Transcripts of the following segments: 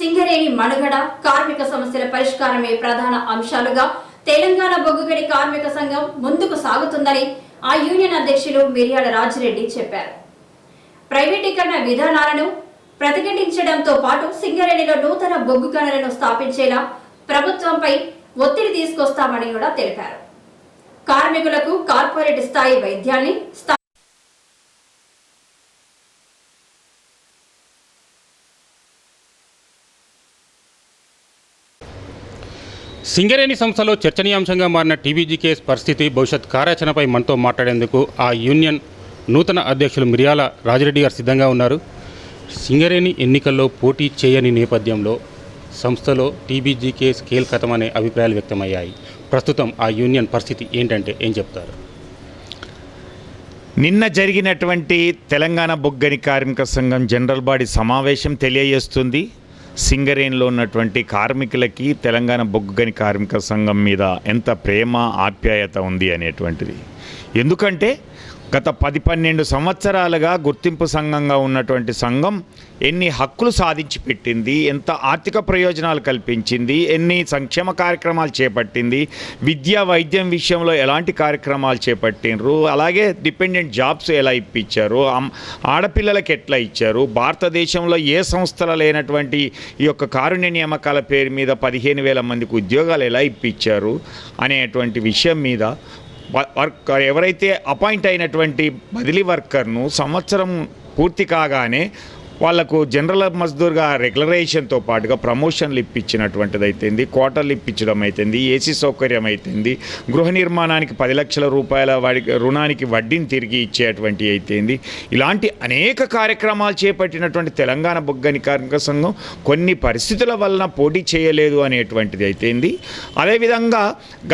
సింగరేణి మనుగడ కార్మిక సమస్యల పరిష్కారమే ప్రధాన అంశాలుగా తెలంగాణ బొగ్గుగడి కార్మిక సంఘం ముందుకు సాగుతుందని ఆ యూనియన్ అధ్యక్షులు మిర్యాల రాజిరెడ్డి చెప్పారు. ప్రైవేటీకరణ విధానాలను ప్రతిఘటించడంతో పాటు సింగరేణిలో నూతన బొగ్గు గనులను స్థాపించేలా ప్రభుత్వంపై ఒత్తిడి తీసుకొస్తామని కూడా తెలిపారు. కార్మికులకు కార్పొరేట్ స్థాయి వైద్యాన్ని సింగరేణి సంస్థలో చర్చనీయాంశంగా మారిన టీబీజీ కేసు పరిస్థితి భవిష్యత్ కార్యాచరణపై మనతో మాట్లాడేందుకు ఆ యూనియన్ నూతన అధ్యక్షులు మిర్యాల రాజిరెడ్డి గారు సిద్ధంగా ఉన్నారు. సింగరేణి ఎన్నికల్లో పోటీ చేయని నేపథ్యంలో సంస్థలో టీబీజీ కేసు కీలకతం అనే అభిప్రాయాలు వ్యక్తమయ్యాయి. ప్రస్తుతం ఆ యూనియన్ పరిస్థితి ఏంటంటే ఏం చెప్తారు? నిన్న జరిగినటువంటి తెలంగాణ బొగ్గని కార్మిక సంఘం జనరల్ బాడీ సమావేశం తెలియజేస్తుంది. సింగరేణిలో ఉన్నటువంటి కార్మికులకి తెలంగాణ బొగ్గని కార్మిక సంఘం మీద ఎంత ప్రేమ ఆప్యాయత ఉంది అనేటువంటిది. ఎందుకంటే గత పది పన్నెండు సంవత్సరాలుగా గుర్తింపు సంఘంగా ఉన్నటువంటి సంఘం ఎన్ని హక్కులు సాధించి పెట్టింది ఎంత ఆర్థిక ప్రయోజనాలు కల్పించింది ఎన్ని సంక్షేమ కార్యక్రమాలు చేపట్టింది విద్యా వైద్యం విషయంలో ఎలాంటి కార్యక్రమాలు చేపట్టిండ్రు అలాగే డిపెండెంట్ జాబ్స్ ఎలా ఇప్పించారు ఆడపిల్లలకు ఆడపిల్లలకి ఎట్లా ఇచ్చారు భారతదేశంలో ఏ సంస్థలు లేనటువంటి ఈ యొక్క కారుణ్య నియామకాల పేరు మీద పదిహేను వేల మందికి ఉద్యోగాలు ఎలా ఇప్పించారు అనేటువంటి విషయం మీద వ- వర్కర్ ఎవరైతే అపాయింట్ అయినటువంటి బదిలీ వర్కర్ను సంవత్సరం పూర్తి కాగానే వాళ్ళకు జనరల్ మజ్దూర్గా రెగ్యులరైజేషన్తో పాటుగా ప్రమోషన్లు ఇప్పించినటువంటిది అయితేంది క్వార్టర్లు ఇప్పించడం అయితేంది ఏసీ సౌకర్యం అయితేంది గృహ నిర్మాణానికి పది లక్షల రూపాయల వాడి రుణానికి వడ్డీని తిరిగి ఇచ్చేటువంటి అయితేంది ఇలాంటి అనేక కార్యక్రమాలు చేపట్టినటువంటి తెలంగాణ బొగ్గని కార్మిక సంఘం కొన్ని పరిస్థితుల వలన పోటీ చేయలేదు అనేటువంటిది అయితేంది. అదేవిధంగా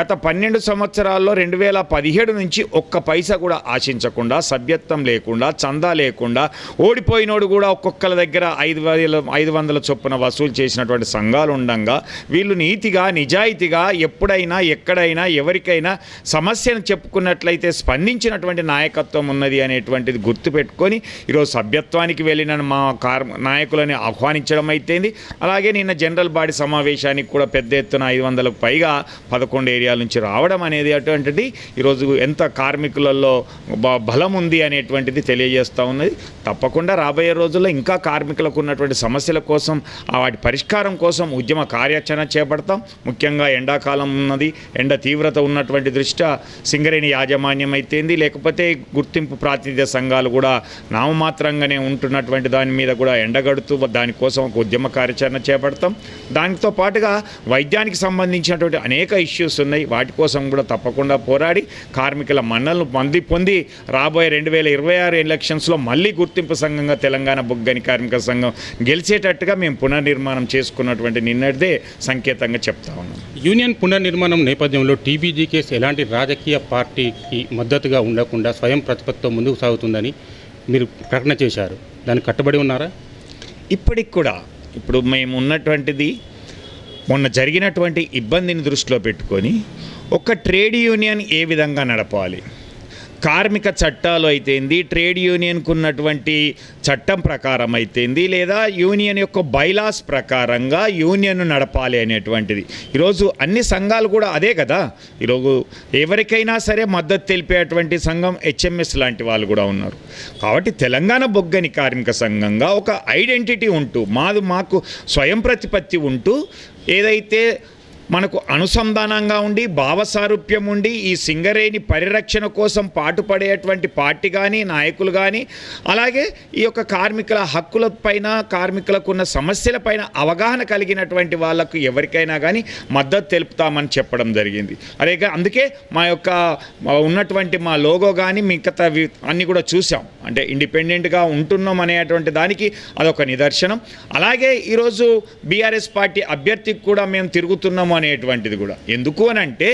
గత పన్నెండు సంవత్సరాల్లో రెండు వేల పదిహేడు నుంచి ఒక్క పైసా కూడా ఆశించకుండా సభ్యత్వం లేకుండా చందా లేకుండా ఓడిపోయినోడు కూడా ఒక్కల దగ్గర ఐదు వేల ఐదు వందల చొప్పున వసూలు చేసినటువంటి సంఘాలు ఉండగా వీళ్ళు నీతిగా నిజాయితీగా ఎప్పుడైనా ఎక్కడైనా ఎవరికైనా సమస్యను చెప్పుకున్నట్లయితే స్పందించినటువంటి నాయకత్వం ఉన్నది అనేటువంటిది గుర్తుపెట్టుకొని ఈరోజు సభ్యత్వానికి వెళ్ళిన మా కార్ నాయకులని ఆహ్వానించడం అయితేంది. అలాగే నిన్న జనరల్ బాడీ సమావేశానికి కూడా పెద్ద ఎత్తున ఐదు వందలకు పైగా పదకొండు ఏరియాల నుంచి రావడం అనేది అటువంటిది ఈరోజు ఎంత కార్మికులలో బ- బలం ఉంది అనేటువంటిది తెలియజేస్తూ ఉన్నది. తప్పకుండా రాబోయే రోజుల్లో ఇంకా ఇంకా కార్మికులకు ఉన్నటువంటి సమస్యల కోసం ఆ వాటి పరిష్కారం కోసం ఉద్యమ కార్యాచరణ చేపడతాం. ముఖ్యంగా ఎండాకాలం ఉన్నది ఎండ తీవ్రత ఉన్నటువంటి దృష్ట్యా సింగరేణి యాజమాన్యం అయితేంది లేకపోతే గుర్తింపు ప్రాతినిధ్య సంఘాలు కూడా నామమాత్రంగానే ఉంటున్నటువంటి దాని మీద కూడా ఎండగడుతూ దానికోసం ఒక ఉద్యమ కార్యాచరణ చేపడతాం. దానితో పాటుగా వైద్యానికి సంబంధించినటువంటి అనేక ఇష్యూస్ ఉన్నాయి. వాటి కోసం కూడా తప్పకుండా పోరాడి కార్మికుల మన్నలను మంది పొంది రాబోయే రెండు వేల ఇరవై ఆరు ఎలక్షన్స్లో మళ్ళీ గుర్తింపు సంఘంగా తెలంగాణ బొగ్గని కార్మిక సంఘం గెలిచేటట్టుగా మేము పునర్నిర్మాణం చేసుకున్నటువంటి నిన్నటిదే సంకేతంగా చెప్తా ఉన్నాం. యూనియన్ పునర్నిర్మాణం నేపథ్యంలో టీబీజీ కేసు ఎలాంటి రాజకీయ పార్టీకి మద్దతుగా ఉండకుండా స్వయం ప్రతిపత్తితో ముందుకు సాగుతుందని మీరు ప్రకటన చేశారు. దానికి కట్టుబడి ఉన్నారా? ఇప్పటికి కూడా ఇప్పుడు మేము ఉన్నటువంటిది మొన్న జరిగినటువంటి ఇబ్బందిని దృష్టిలో పెట్టుకొని ఒక ట్రేడ్ యూనియన్ ఏ విధంగా నడపాలి? కార్మిక చట్టాలు అయితేంది ట్రేడ్ యూనియన్కు ఉన్నటువంటి చట్టం ప్రకారం అయితేంది లేదా యూనియన్ యొక్క బైలాస్ ప్రకారంగా యూనియన్ నడపాలి అనేటువంటిది. ఈరోజు అన్ని సంఘాలు కూడా అదే కదా. ఈరోజు ఎవరికైనా సరే మద్దతు తెలిపేటువంటి సంఘం హెచ్ఎంఎస్ లాంటి వాళ్ళు కూడా ఉన్నారు. కాబట్టి తెలంగాణ బొగ్గని కార్మిక సంఘంగా ఒక ఐడెంటిటీ ఉంటూ మాది మాకు స్వయం ప్రతిపత్తి ఉంటూ ఏదైతే మనకు అనుసంధానంగా ఉండి భావసారూప్యం ఉండి ఈ సింగరేణి పరిరక్షణ కోసం పాటుపడేటువంటి పార్టీ కానీ నాయకులు కానీ అలాగే ఈ యొక్క కార్మికుల హక్కులపైన కార్మికులకు ఉన్న సమస్యలపైన అవగాహన కలిగినటువంటి వాళ్ళకు ఎవరికైనా కానీ మద్దతు తెలుపుతామని చెప్పడం జరిగింది. అదే అందుకే మా యొక్క ఉన్నటువంటి మా లోగో కానీ మిగతా అన్నీ అన్ని కూడా చూసాం. అంటే ఇండిపెండెంట్గా ఉంటున్నాం అనేటువంటి దానికి అదొక నిదర్శనం. అలాగే ఈరోజు బీఆర్ఎస్ పార్టీ అభ్యర్థికి కూడా మేము తిరుగుతున్నాము అనేటువంటిది కూడా. ఎందుకు అని అంటే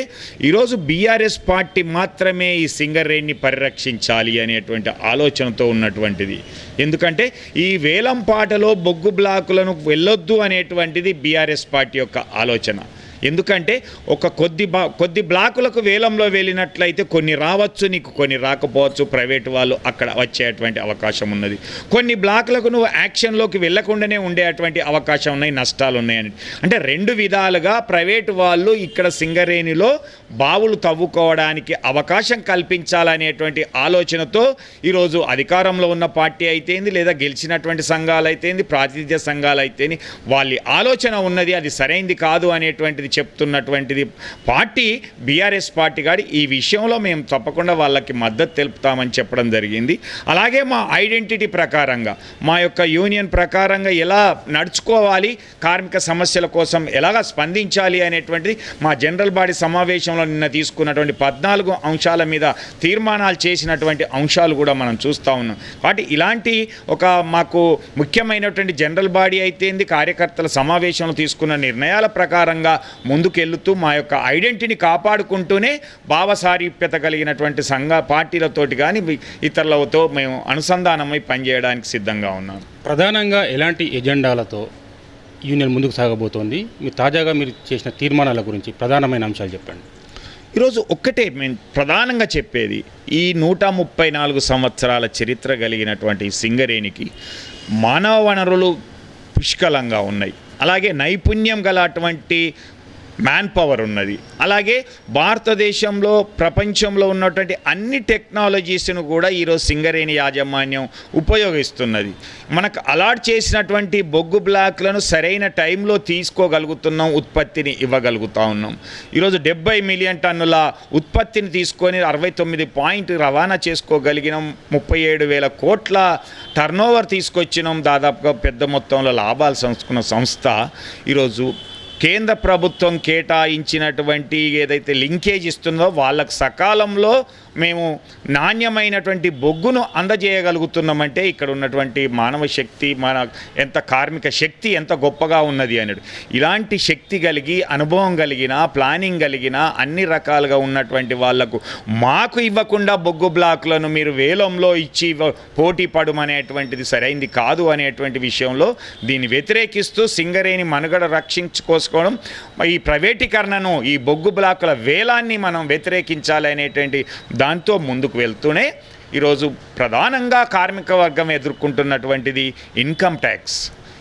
ఈరోజు బీఆర్ఎస్ పార్టీ మాత్రమే ఈ సింగరేణిని పరిరక్షించాలి అనేటువంటి ఆలోచనతో ఉన్నటువంటిది. ఎందుకంటే ఈ వేలం పాటలో బొగ్గు బ్లాకులను వెళ్ళొద్దు అనేటువంటిది బీఆర్ఎస్ పార్టీ యొక్క ఆలోచన. ఎందుకంటే ఒక కొద్ది బా కొద్ది బ్లాకులకు వేలంలో వెళ్ళినట్లయితే కొన్ని రావచ్చు నీకు కొన్ని రాకపోవచ్చు ప్రైవేట్ వాళ్ళు అక్కడ వచ్చేటువంటి అవకాశం ఉన్నది. కొన్ని బ్లాకులకు నువ్వు యాక్షన్లోకి వెళ్ళకుండానే ఉండేటువంటి అవకాశం ఉన్నాయి నష్టాలు ఉన్నాయని. అంటే రెండు విధాలుగా ప్రైవేట్ వాళ్ళు ఇక్కడ సింగరేణిలో బావులు తవ్వుకోవడానికి అవకాశం కల్పించాలనేటువంటి ఆలోచనతో ఈరోజు అధికారంలో ఉన్న పార్టీ అయితేంది లేదా గెలిచినటువంటి సంఘాలు అయితేంది ప్రాతినిధ్య సంఘాలు అయితేంది వాళ్ళ ఆలోచన ఉన్నది అది సరైంది కాదు అనేటువంటిది చెప్తున్నటువంటిది. పార్టీ బీఆర్ఎస్ పార్టీ గారి ఈ విషయంలో మేము తప్పకుండా వాళ్ళకి మద్దతు తెలుపుతామని చెప్పడం జరిగింది. అలాగే మా ఐడెంటిటీ ప్రకారంగా మా యొక్క యూనియన్ ప్రకారంగా ఎలా నడుచుకోవాలి కార్మిక సమస్యల కోసం ఎలాగ స్పందించాలి అనేటువంటిది మా జనరల్ బాడీ సమావేశంలో నిన్న తీసుకున్నటువంటి పద్నాలుగు అంశాల మీద తీర్మానాలు చేసినటువంటి అంశాలు కూడా మనం చూస్తూ ఉన్నాం. కాబట్టి ఇలాంటి ఒక మాకు ముఖ్యమైనటువంటి జనరల్ బాడీ అయితేంది కార్యకర్తల సమావేశంలో తీసుకున్న నిర్ణయాల ప్రకారంగా ముందుకెళ్తూ మా యొక్క ఐడెంటిటీని కాపాడుకుంటూనే భావసారూప్యత కలిగినటువంటి సంఘ పార్టీలతోటి కానీ ఇతరులతో మేము అనుసంధానమై పనిచేయడానికి సిద్ధంగా ఉన్నాం. ప్రధానంగా ఎలాంటి ఎజెండాలతో యూనియన్ ముందుకు సాగబోతోంది? మీరు తాజాగా మీరు చేసిన తీర్మానాల గురించి ప్రధానమైన అంశాలు చెప్పండి. ఈరోజు ఒక్కటే మేము ప్రధానంగా చెప్పేది ఈ నూట ముప్పై నాలుగు సంవత్సరాల చరిత్ర కలిగినటువంటి సింగరేణికి మానవ వనరులు పుష్కలంగా ఉన్నాయి. అలాగే నైపుణ్యం గల అటువంటి మ్యాన్ పవర్ ఉన్నది. అలాగే భారతదేశంలో ప్రపంచంలో ఉన్నటువంటి అన్ని టెక్నాలజీస్ను కూడా ఈరోజు సింగరేణి యాజమాన్యం ఉపయోగిస్తున్నది. మనకు అలాట్ చేసినటువంటి బొగ్గు బ్లాక్లను సరైన టైంలో తీసుకోగలుగుతున్నాం ఉత్పత్తిని ఇవ్వగలుగుతా ఉన్నాం. ఈరోజు డెబ్బై మిలియన్ టన్నుల ఉత్పత్తిని తీసుకొని అరవై తొమ్మిది పాయింట్ రవాణా చేసుకోగలిగినాం ముప్పై ఏడు వేల కోట్ల టర్నోవర్ తీసుకొచ్చినాం దాదాపుగా పెద్ద మొత్తంలో లాభాలు సంస్కున్న సంస్థ ఈరోజు కేంద్ర ప్రభుత్వం కేటాయించినటువంటి ఏదైతే లింకేజ్ ఇస్తుందో వాళ్ళకు సకాలంలో మేము నాణ్యమైనటువంటి బొగ్గును అందజేయగలుగుతున్నామంటే ఇక్కడ ఉన్నటువంటి మానవ శక్తి మన ఎంత కార్మిక శక్తి ఎంత గొప్పగా ఉన్నది అన్నాడు. ఇలాంటి శక్తి కలిగి అనుభవం కలిగిన ప్లానింగ్ కలిగిన అన్ని రకాలుగా ఉన్నటువంటి వాళ్ళకు మాకు ఇవ్వకుండా బొగ్గు బ్లాక్లను మీరు వేలంలో ఇచ్చి పోటీ పడమనేటువంటిది సరైంది కాదు అనేటువంటి విషయంలో దీన్ని వ్యతిరేకిస్తూ సింగరేణి మనుగడ రక్షించుకోసుకోవడం ఈ ప్రైవేటీకరణను ఈ బొగ్గు బ్లాకుల వేలాన్ని మనం వ్యతిరేకించాలి అనేటువంటి దాంతో ముందుకు వెళ్తూనే ఈరోజు ప్రధానంగా కార్మిక వర్గం ఎదుర్కొంటున్నటువంటిది ఇన్కమ్ ట్యాక్స్.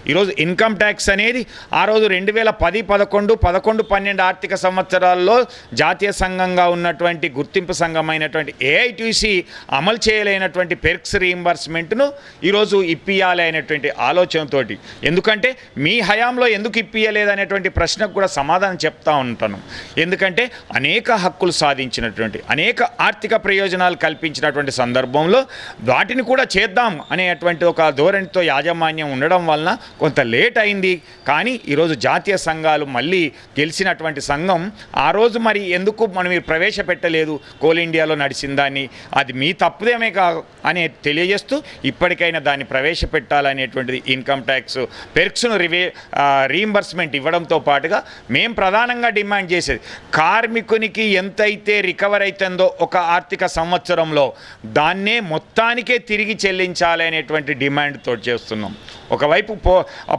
ఈరోజు ఇన్కమ్ ట్యాక్స్ అనేది ఆ రోజు రెండు వేల పది పదకొండు పదకొండు పన్నెండు ఆర్థిక సంవత్సరాల్లో జాతీయ సంఘంగా ఉన్నటువంటి గుర్తింపు సంఘమైనటువంటి ఏఐటీసీ అమలు చేయలేనటువంటి పెర్క్స్ రీయింబర్స్మెంట్ను ఈరోజు ఇప్పియాలి అనేటువంటి ఆలోచనతోటి. ఎందుకంటే మీ హయాంలో ఎందుకు ఇప్పియలేదు అనేటువంటి ప్రశ్నకు కూడా సమాధానం చెప్తా ఉంటాను. ఎందుకంటే అనేక హక్కులు సాధించినటువంటి అనేక ఆర్థిక ప్రయోజనాలు కల్పించినటువంటి సందర్భంలో వాటిని కూడా చేద్దాం అనేటువంటి ఒక ధోరణితో యాజమాన్యం ఉండడం వలన కొంత లేట్ అయింది. కానీ ఈరోజు జాతీయ సంఘాలు మళ్ళీ గెలిచినటువంటి సంఘం ఆ రోజు మరి ఎందుకు మనం మీరు ప్రవేశపెట్టలేదు? కోల్ ఇండియాలో నడిచిన దాన్ని అది మీ తప్పుదేమే కా అని తెలియజేస్తూ ఇప్పటికైనా దాన్ని ప్రవేశపెట్టాలనేటువంటిది ఇన్కమ్ ట్యాక్స్ పెర్క్స్ను రివే రీంబర్స్మెంట్ ఇవ్వడంతో పాటుగా మేము ప్రధానంగా డిమాండ్ చేసేది కార్మికునికి ఎంతైతే రికవర్ అవుతుందో ఒక ఆర్థిక సంవత్సరంలో దాన్నే మొత్తానికే తిరిగి చెల్లించాలనేటువంటి డిమాండ్ డిమాండ్తో చేస్తున్నాం. ఒకవైపు పో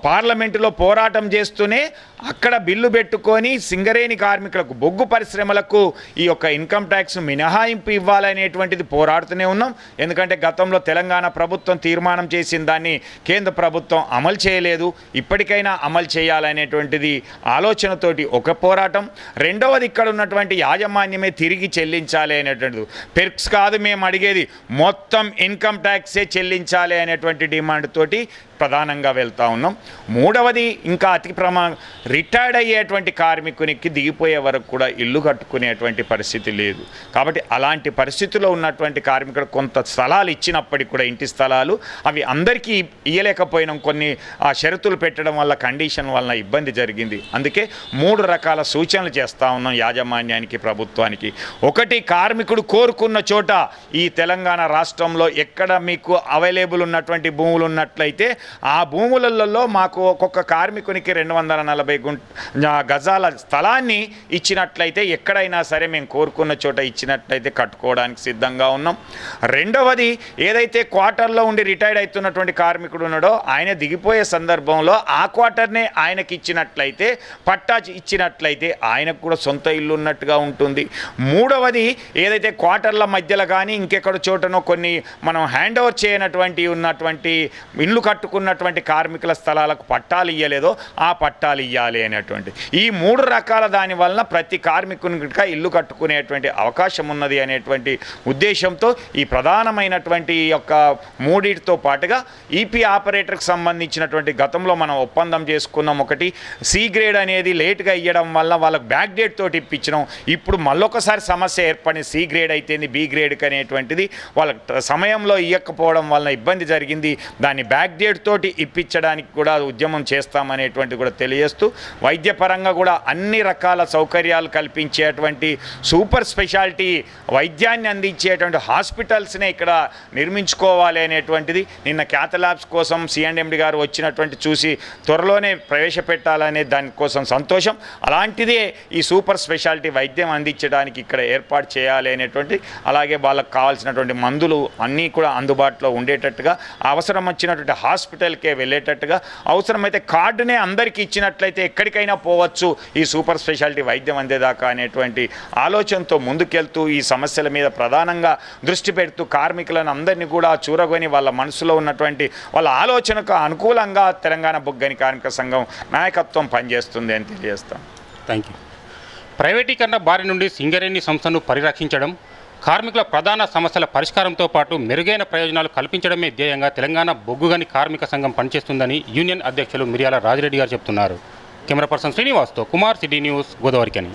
పార్లమెంటులో పోరాటం చేస్తూనే అక్కడ బిల్లు పెట్టుకొని సింగరేణి కార్మికులకు బొగ్గు పరిశ్రమలకు ఈ యొక్క ఇన్కమ్ ట్యాక్స్ మినహాయింపు ఇవ్వాలనేటువంటిది పోరాడుతూనే ఉన్నాం. ఎందుకంటే గతంలో తెలంగాణ ప్రభుత్వం తీర్మానం చేసిన దాన్ని కేంద్ర ప్రభుత్వం అమలు చేయలేదు. ఇప్పటికైనా అమలు చేయాలనేటువంటిది ఆలోచనతోటి ఒక పోరాటం. రెండవది ఇక్కడ ఉన్నటువంటి యాజమాన్యమే తిరిగి చెల్లించాలి అనేటువంటిది. పెర్క్స్ కాదు మేము అడిగేది మొత్తం ఇన్కమ్ ట్యాక్సే చెల్లించాలి అనేటువంటి డిమాండ్ తోటి ప్రధానంగా వెళ్తూ ఉన్నాం. మూడవది ఇంకా అతి ప్రమా రిటైర్డ్ అయ్యేటువంటి కార్మికునికి దిగిపోయే వరకు కూడా ఇల్లు కట్టుకునేటువంటి పరిస్థితి లేదు. కాబట్టి అలాంటి పరిస్థితిలో ఉన్నటువంటి కార్మికుడు కొంత స్థలాలు ఇచ్చినప్పటికి కూడా ఇంటి స్థలాలు అవి అందరికీ ఇయ్యలేకపోయినాం. కొన్ని ఆ షరతులు పెట్టడం వల్ల కండిషన్ వలన ఇబ్బంది జరిగింది. అందుకే మూడు రకాల సూచనలు చేస్తూ ఉన్నాం యాజమాన్యానికి ప్రభుత్వానికి. ఒకటి కార్మికుడు కోరుకున్న చోట ఈ తెలంగాణ రాష్ట్రంలో ఎక్కడ మీకు అవైలబుల్ ఉన్నటువంటి భూములు ఉన్నట్లయితే ఆ భూములలో మాకు ఒక్కొక్క కార్మికునికి రెండు వందల నలభై గుంట గజాల స్థలాన్ని ఇచ్చినట్లయితే ఎక్కడైనా సరే మేము కోరుకున్న చోట ఇచ్చినట్లయితే కట్టుకోవడానికి సిద్ధంగా ఉన్నాం. రెండవది ఏదైతే క్వార్టర్లో ఉండి రిటైర్డ్ అవుతున్నటువంటి కార్మికుడు ఉన్నాడో ఆయన దిగిపోయే సందర్భంలో ఆ క్వార్టర్నే ఆయనకి ఇచ్చినట్లయితే పట్టా ఇచ్చినట్లయితే ఆయనకు కూడా సొంత ఇల్లు ఉన్నట్టుగా ఉంటుంది. మూడవది ఏదైతే క్వార్టర్ల మధ్యలో కానీ ఇంకెక్కడ చోటనో కొన్ని మనం హ్యాండ్ ఓవర్ చేయనటువంటి ఉన్నటువంటి ఇల్లు కట్టుకున్నటువంటి కార్మికుల స్థలాలకు పట్టాలు ఇయ్యలేదో ఆ పట్టాలు ఇవ్వాలి అనేటువంటి. ఈ మూడు రకాల దాని వలన ప్రతి కార్మికునికి ఇల్లు కట్టుకునేటువంటి అవకాశం ఉన్నది అనేటువంటి ఉద్దేశంతో ఈ ప్రధానమైనటువంటి యొక్క మూడిటితో పాటుగా ఈపీ ఆపరేటర్కి సంబంధించినటువంటి గతంలో మనం ఒప్పందం చేసుకున్నాం ఒకటి. సి గ్రేడ్ అనేది లేట్గా ఇవ్వడం వల్ల వాళ్ళకి బ్యాక్ డేట్ తోటి ఇప్పించడం ఇప్పుడు మళ్ళొకసారి సమస్య ఏర్పడింది సి గ్రేడ్ అయితేంది బి గ్రేడ్కి అనేటువంటిది వాళ్ళ సమయంలో ఇవ్వకపోవడం వలన ఇబ్బంది జరిగింది. దాన్ని బ్యాక్ డేట్ తోటి ఇప్పించడానికి కూడా ఉద్యమం చేస్తామనేటువంటి కూడా తెలియజేస్తూ వైద్యపరంగా కూడా అన్ని రకాల సౌకర్యాలు కల్పించేటువంటి సూపర్ స్పెషాలిటీ వైద్యాన్ని అందించేటువంటి హాస్పిటల్స్నే ఇక్కడ నిర్మించుకోవాలి అనేటువంటిది నిన్న క్యాథలాబ్స్ కోసం సిఎండ్ఎండి గారు వచ్చినటువంటి చూసి త్వరలోనే ప్రవేశపెట్టాలనే దానికోసం సంతోషం. అలాంటిదే ఈ సూపర్ స్పెషాలిటీ వైద్యం అందించడానికి ఇక్కడ ఏర్పాటు చేయాలి అనేటువంటి అలాగే వాళ్ళకి కావాల్సినటువంటి మందులు అన్నీ కూడా అందుబాటులో ఉండేటట్టుగా అవసరం వచ్చినటువంటి హాస్పిటల్కే వెళ్ళేటట్టుగా అవసరమైతే కార్డునే అందరికీ ఇచ్చినట్లయితే ఎక్కడికైనా పోవచ్చు. ఈ సూపర్ స్పెషాలిటీ వైద్యం అందేదాకా అనేటువంటి ఆలోచనతో ముందుకెళ్తూ ఈ సమస్యల మీద ప్రధానంగా దృష్టి పెడుతూ కార్మికులను అందరినీ కూడా చూరగొని వాళ్ళ మనసులో ఉన్నటువంటి వాళ్ళ ఆలోచనకు అనుకూలంగా తెలంగాణ బొగ్గని కార్మిక సంఘం నాయకత్వం పనిచేస్తుంది అని తెలియజేస్తాం. థ్యాంక్ యూ ప్రైవేటీకరణ బారి నుండి సింగరేణి సంస్థను పరిరక్షించడం కార్మికుల ప్రధాన సమస్యల పరిష్కారంతో పాటు మెరుగైన ప్రయోజనాలు కల్పించడమే ధ్యేయంగా తెలంగాణ బొగ్గుగని కార్మిక సంఘం పనిచేస్తుందని యూనియన్ అధ్యక్షులు మిర్యాల రాజిరెడ్డి గారు చెప్తున్నారు. కెమెరా పర్సన్ శ్రీనివాస్తో కుమార్ సిటీ న్యూస్ గోదావరికని.